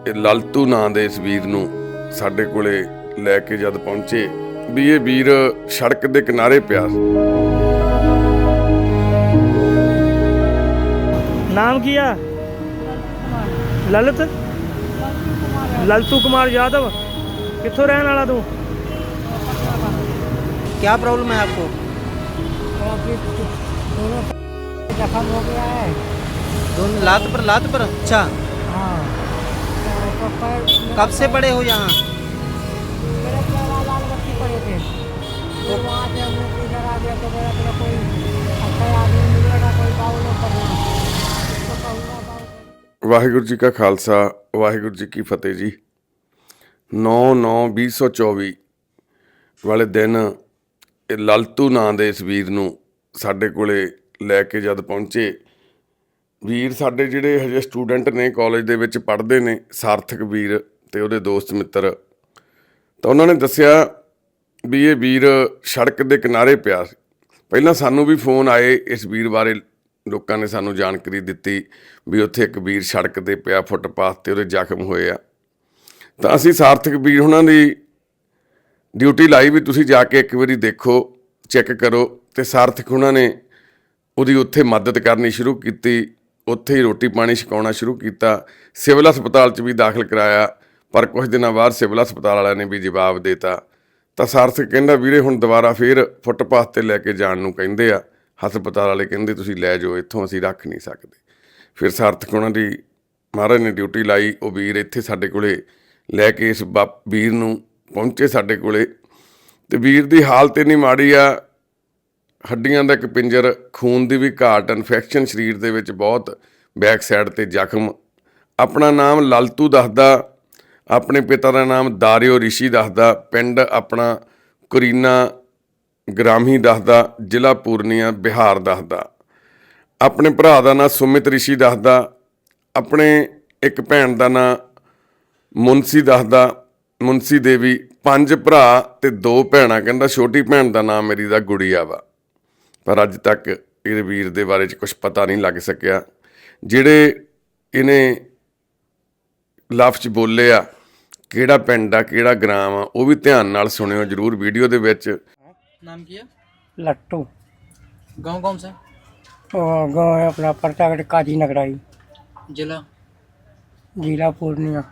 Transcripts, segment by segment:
ਇਹ ਲਲਤੂ ਨਾਂ ਦੇ ਇਸ ਵੀਰ ਨੂੰ ਸਾਡੇ ਕੋਲੇ ਲੈ ਕੇ ਜਦ ਪਹੁੰਚੇ ਵੀ ਇਹ ਵੀਰ ਸੜਕ ਦੇ ਕਿਨਾਰੇ ਪਿਆ ਸੀ। ਨਾਮ ਕੀ ਆ ਲਲਿਤ ਲਲਤੂ ਕੁਮਾਰ ਯਾਦਵ ਕਿੱਥੋਂ ਰਹਿਣ ਵਾਲਾ ਤੂੰ क्या प्रॉब्लम है आपको जख्म हो गया है दोनों लात पर लात पर अच्छा हाँ तो पैर कब से पड़े हो यहाँ मेरे चेहरा लाल बत्ती पड़े थे तो वहाँ से हम लोग इधर आ गया तो मेरा मेरा कोई अच्छा आदमी मिलेगा कोई बाउल नहीं करना उसको कहूँगा बाउल ਵਾਹਿਗੁਰੂ ਜੀ ਕਾ ਖਾਲਸਾ ਵਾਹਿਗੁਰੂ ਜੀ ਕੀ ਫਤਿਹ ਜੀ 9/9/2024 ਵਾਲੇ ਦਿਨ ਇਹ ਲਲਤੂ ਨਾਂ ਦੇ ਇਸ ਵੀਰ ਨੂੰ ਸਾਡੇ ਕੋਲੇ ਲੈ ਕੇ ਜਦ ਪਹੁੰਚੇ ਵੀਰ ਸਾਡੇ ਜਿਹੜੇ ਹਜੇ ਸਟੂਡੈਂਟ ਨੇ ਕਾਲਜ ਦੇ ਵਿੱਚ ਪੜ੍ਹਦੇ ਨੇ, ਸਾਰਥਕ ਵੀਰ ਤੇ ਉਹਦੇ ਦੋਸਤ ਮਿੱਤਰ, ਤਾਂ ਉਹਨਾਂ ਨੇ ਦੱਸਿਆ ਵੀ ਇਹ ਵੀਰ ਸੜਕ ਦੇ ਕਿਨਾਰੇ ਪਿਆ ਸੀ। ਪਹਿਲਾਂ ਸਾਨੂੰ ਵੀ ਫੋਨ ਆਏ ਇਸ ਵੀਰ ਬਾਰੇ, ਲੋਕਾਂ ਨੇ ਸਾਨੂੰ ਜਾਣਕਾਰੀ ਦਿੱਤੀ ਵੀ ਉੱਥੇ ਇੱਕ ਵੀਰ ਸੜਕ ਤੇ ਪਿਆ, ਫੁੱਟਪਾਥ ਤੇ ਉਹਦੇ ਜ਼ਖਮ ਹੋਏ ਆ। ਤਾਂ ਅਸੀਂ ਸਾਰਥਕ ਵੀਰ ਉਹਨਾਂ ਦੀ ਡਿਊਟੀ ਲਾਈ ਵੀ ਤੁਸੀਂ ਜਾ ਕੇ ਇੱਕ ਵਾਰੀ ਦੇਖੋ, ਚੈੱਕ ਕਰੋ ਤੇ ਸਾਰਥਕ ਉਹਨਾਂ ਨੇ ਉਹਦੀ ਉੱਥੇ ਮਦਦ ਕਰਨੀ ਸ਼ੁਰੂ ਕੀਤੀ। ਉੱਥੇ ਹੀ ਰੋਟੀ ਪਾਣੀ ਛਕਾਉਣਾ ਸ਼ੁਰੂ ਕੀਤਾ। ਸਿਵਲ ਹਸਪਤਾਲ 'ਚ ਵੀ ਦਾਖਲ ਕਰਾਇਆ, ਪਰ ਕੁਝ ਦਿਨਾਂ ਬਾਅਦ ਸਿਵਲ ਹਸਪਤਾਲ ਵਾਲਿਆਂ ਨੇ ਵੀ ਜਵਾਬ ਦਿੱਤਾ। ਤਾਂ ਸਾਰਥਕ ਕਹਿੰਦਾ, ਵੀਰੇ, ਹੁਣ ਦੁਬਾਰਾ ਫੇਰ ਫੁੱਟਪਾਥ ਤੇ ਲੈ ਕੇ ਜਾਣ ਨੂੰ ਕਹਿੰਦੇ ਆ। ਹਸਪਤਾਲ ਵਾਲੇ ਕਹਿੰਦੇ, ਤੁਸੀਂ ਲੈ ਜਾਓ, ਇੱਥੋਂ ਅਸੀਂ ਰੱਖ ਨਹੀਂ ਸਕਦੇ। ਫਿਰ ਸਾਰਥਕ ਉਹਨਾਂ ਦੀ, ਮਹਾਰਾਜ ਨੇ ਡਿਊਟੀ ਲਾਈ, ਉਹ ਵੀਰ ਇੱਥੇ ਸਾਡੇ ਕੋਲੇ ਲੈ ਕੇ ਇਸ ਬਾ- ਵੀਰ ਨੂੰ ਪਹੁੰਚੇ ਸਾਡੇ ਕੋਲੇ। ਤੇ ਵੀਰ ਦੀ ਹਾਲਤ ਇੰਨੀ ਮਾੜੀ ਆ ਹੱਡੀਆਂ ਦਾ ਇੱਕ ਪਿੰਜਰ, ਖੂਨ ਦੀ ਵੀ ਘਾਟ ਇਨਫੈਕਸ਼ਨ ਸਰੀਰ ਦੇ ਵਿੱਚ ਬਹੁਤ ਬੈਕ ਸਾਈਡ ਤੇ ਜ਼ਖਮ। ਆਪਣਾ ਨਾਮ ਲਲਤੂ ਦੱਸਦਾ, ਆਪਣੇ ਪਿਤਾ ਦਾ ਨਾਮ ਦਾਰਿਓ ਰਿਸ਼ੀ ਦੱਸਦਾ, ਪਿੰਡ ਆਪਣਾ ਕੁਰੀਨਾ ਗ੍ਰਾਮੀ ਦੱਸਦਾ, ਜ਼ਿਲ੍ਹਾ ਪੂਰਨੀਆ, ਬਿਹਾਰ ਦੱਸਦਾ। ਆਪਣੇ ਭਰਾ ਦਾ ਨਾਮ ਸੁਮਿਤ ਰਿਸ਼ੀ ਦੱਸਦਾ, ਆਪਣੇ ਇੱਕ ਭੈਣ ਦਾ ਨਾਮ ਮੁੰਸੀ ਦੱਸਦਾ ਮੁੰਸੀ ਦੇਵੀ ਪੰਜ ਭਰਾ ਤੇ ਦੋ ਭੈਣਾਂ, ਕਹਿੰਦਾ ਛੋਟੀ ਭੈਣ ਦਾ ਨਾਮ ਮੇਰੀ ਦਾ ਗੁੜੀਆ ਵਾ। ਪਰ ਅੱਜ ਤੱਕ ਇਹ ਵੀਰ ਦੇ ਬਾਰੇ ਚ ਕੁਝ ਪਤਾ ਨਹੀਂ ਲੱਗ ਸਕਿਆ ਜਿਹੜੇ ਇਹਨੇ ਲਫ਼ਜ਼ ਬੋਲੇ ਆ ਕਿਹੜਾ ਪਿੰਡ ਆ ਕਿਹੜਾ ਗ੍ਰਾਮ ਆ ਉਹ ਵੀ ਧਿਆਨ ਨਾਲ ਸੁਣਿਓ ਜਰੂਰ ਵੀਡੀਓ ਦੇ ਵਿੱਚ नाम किया लट्टू गांव कौन सा और गाँव है अपना प्रतागढ़ काजी नगराई जिला जिला पूर्णिया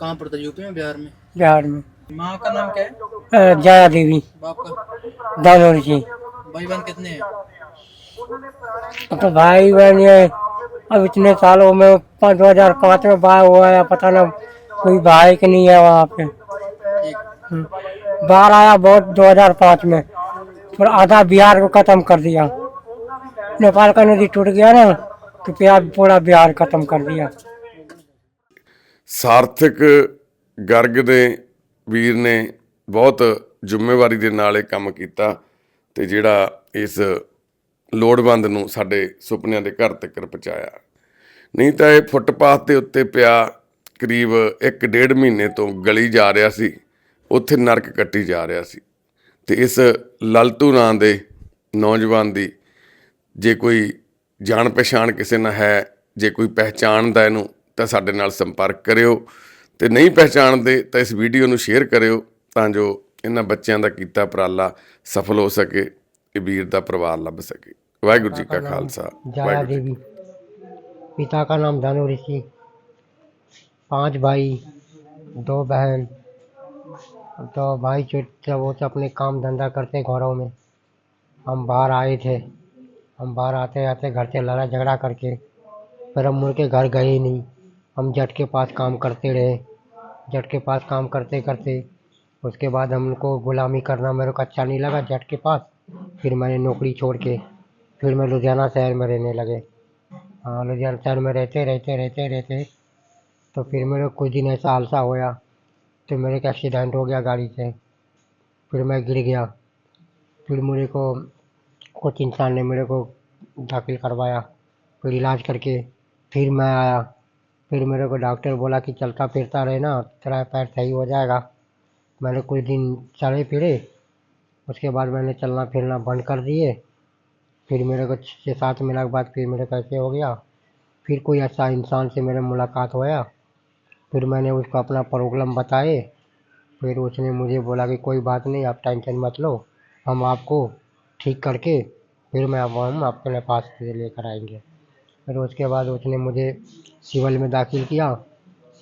कहाँ पड़ता है यूपी में बिहार में बिहार में माँ का नाम क्या है अ, जया देवी बाप का दानोर जी भाई बहन कितने हैं अब तो भाई बहन ये अब इतने सालों में पाँच दो हजार पाँच में बाहर हुआ है पता ना कोई भाई कि नहीं है वहाँ पे ठीक हम्म। बाहर आया बहुत 2005 में फिर आधा बिहार को खत्म कर दिया नेपाल का नदी टूट गया ना तो प्यार पूरा बिहार खत्म कर दिया ਸਾਰਥਕ ਗਰਗ ਦੇ ਵੀਰ ਨੇ ਬਹੁਤ ਜ਼ਿੰਮੇਵਾਰੀ ਦੇ ਨਾਲ ਇਹ ਕੰਮ ਕੀਤਾ ਤੇ ਜਿਹੜਾ ਇਸ ਲੋੜਵੰਦ ਨੂੰ ਸਾਡੇ ਸੁਪਨਿਆਂ ਦੇ ਘਰ ਤੱਕ ਪਹੁੰਚਾਇਆ। ਨਹੀਂ ਤਾਂ ਇਹ ਫੁੱਟਪਾਥ ਦੇ ਉੱਤੇ ਪਿਆ ਕਰੀਬ 1.5 ਮਹੀਨੇ ਤੋਂ ਗਲੀ ਜਾ ਰਿਹਾ ਸੀ। ਉੱਥੇ ਨਰਕ ਕੱਟੀ ਜਾ ਰਿਹਾ ਸੀ। ਤੇ ਇਸ ਲਲਤੂ ਨਾਂ ਦੇ ਨੌਜਵਾਨ ਦੀ ਜੇ ਕੋਈ ਜਾਣ ਪਛਾਣ ਕਿਸੇ ਨਾਲ ਹੈ, ਜੇ ਕੋਈ ਪਹਿਚਾਣਦਾ ਇਹਨੂੰ, ਤਾਂ ਸਾਡੇ ਨਾਲ ਸੰਪਰਕ ਕਰਿਓ। ਤੇ ਨਹੀਂ ਪਹਿਚਾਣਦੇ ਤਾਂ ਇਸ ਵੀਡੀਓ ਨੂੰ ਸ਼ੇਅਰ ਕਰਿਓ ਤਾਂ ਜੋ ਇਹਨਾਂ ਬੱਚਿਆਂ ਦਾ ਕੀਤਾ ਉਪਰਾਲਾ ਸਫਲ ਹੋ ਸਕੇ ਇਹ ਵੀਰ ਦਾ ਪਰਿਵਾਰ ਲੱਭ ਸਕੇ ਵਾਹਿਗੁਰੂ ਜੀ ਕਾ ਖਾਲਸਾ जया ਵਾਹਿਗੁਰੂ जी देवी पिता का नाम धनु ऋषि पांच भाई दो बहन तो भाई छोटे वो तो अपने काम धंधा करते घरों में हम बाहर आए थे हम बाहर आते आते घर से लड़ा झगड़ा करके फिर हम मुड़ के घर गए ही नहीं हम जट के पास काम करते रहे जट के पास काम करते करते उसके बाद हमको गुलामी करना मेरे को अच्छा नहीं लगा जट के पास। फिर मैंने नौकरी छोड़ के, फिर मैं लुधियाना शहर में रहने लगे। हाँ लुधियाना शहर में रहते रहते रहते रहते। तो फिर मेरे कुछ दिन ऐसा हादसा होया तो मेरे का एक्सीडेंट हो गया गाड़ी से। फिर मैं गिर गया। फिर मेरे को कुछ इंसान ने मेरे को दाखिल करवाया, फिर इलाज करके। फिर मैं आया। फिर मेरे को डॉक्टर बोला कि चलता फिरता रहना, तेरा पैर सही हो जाएगा। मैंने कुछ दिन चले फिरे उसके बाद मैंने चलना फिरना बंद कर दिए। फिर मेरे को छः सात महीने के बाद फिर मेरे कैसे हो गया। फिर कोई ऐसा इंसान से मेरे मुलाकात होया। फिर मैंने उसको अपना प्रॉब्लम बताए। फिर उसने मुझे बोला कि कोई बात नहीं, आप टेंशन मत लो, हम आपको ठीक करके फिर मैं अब हम आपके पास लेकर आएँगे। फिर उसके बाद उसने मुझे सिविल में दाखिल किया।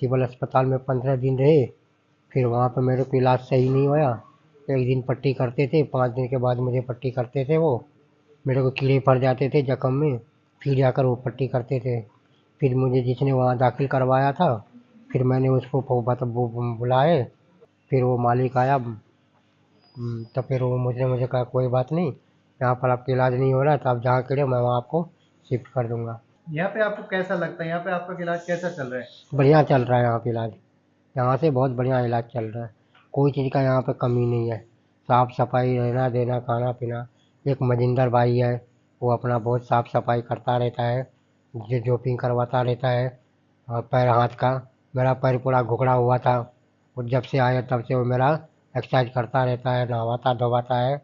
सिविल अस्पताल में पंद्रह दिन रहे। फिर वहाँ पर मेरे को इलाज सही नहीं हुआ एक दिन पट्टी करते थे पाँच दिन के बाद मुझे पट्टी करते थे वो। मेरे को कीड़े पड़ जाते थे जख्म में फिर जाकर वो पट्टी करते थे। फिर मुझे जिसने वहाँ दाखिल करवाया था फिर मैंने उसको वो बुलाए। फिर वो मालिक आया। तो फिर वो मुझे मुझे कहा कोई बात नहीं यहाँ पर आपका इलाज नहीं हो रहा तो आप जहाँ के लिए मैं वहाँ आपको शिफ्ट कर दूँगा। यहाँ पे आपको कैसा लगता है? यहाँ पे आपका इलाज कैसा चल रहा है? बढ़िया चल रहा है यहाँ पे इलाज। यहाँ से बहुत बढ़िया इलाज चल रहा है। कोई चीज़ का यहाँ पे कमी नहीं है। साफ़ सफ़ाई, रहना देना, खाना पीना। एक मजिंदर भाई है, वो अपना बहुत साफ़ सफ़ाई करता रहता है, जो जोपिंग करवाता रहता है, और पैर हाथ का। मेरा पैर पूरा घुकड़ा हुआ था, वो जब से आया तब से वो मेरा एक्सरसाइज करता रहता है नहवाता धोवाता है,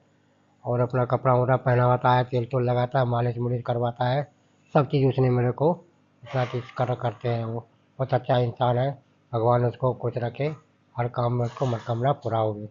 और अपना कपड़ा वपड़ा पहनावाता है, तेल तोल लगाता है, मालिश मुलिश करवाता है। सब चीज़ उसने मेरे को इतना चीज़ कर, करते हैं वो। बहुत अच्छा इंसान है। भगवान उसको खुश रखे हर काम में उसको मनोकामना पूरा होगी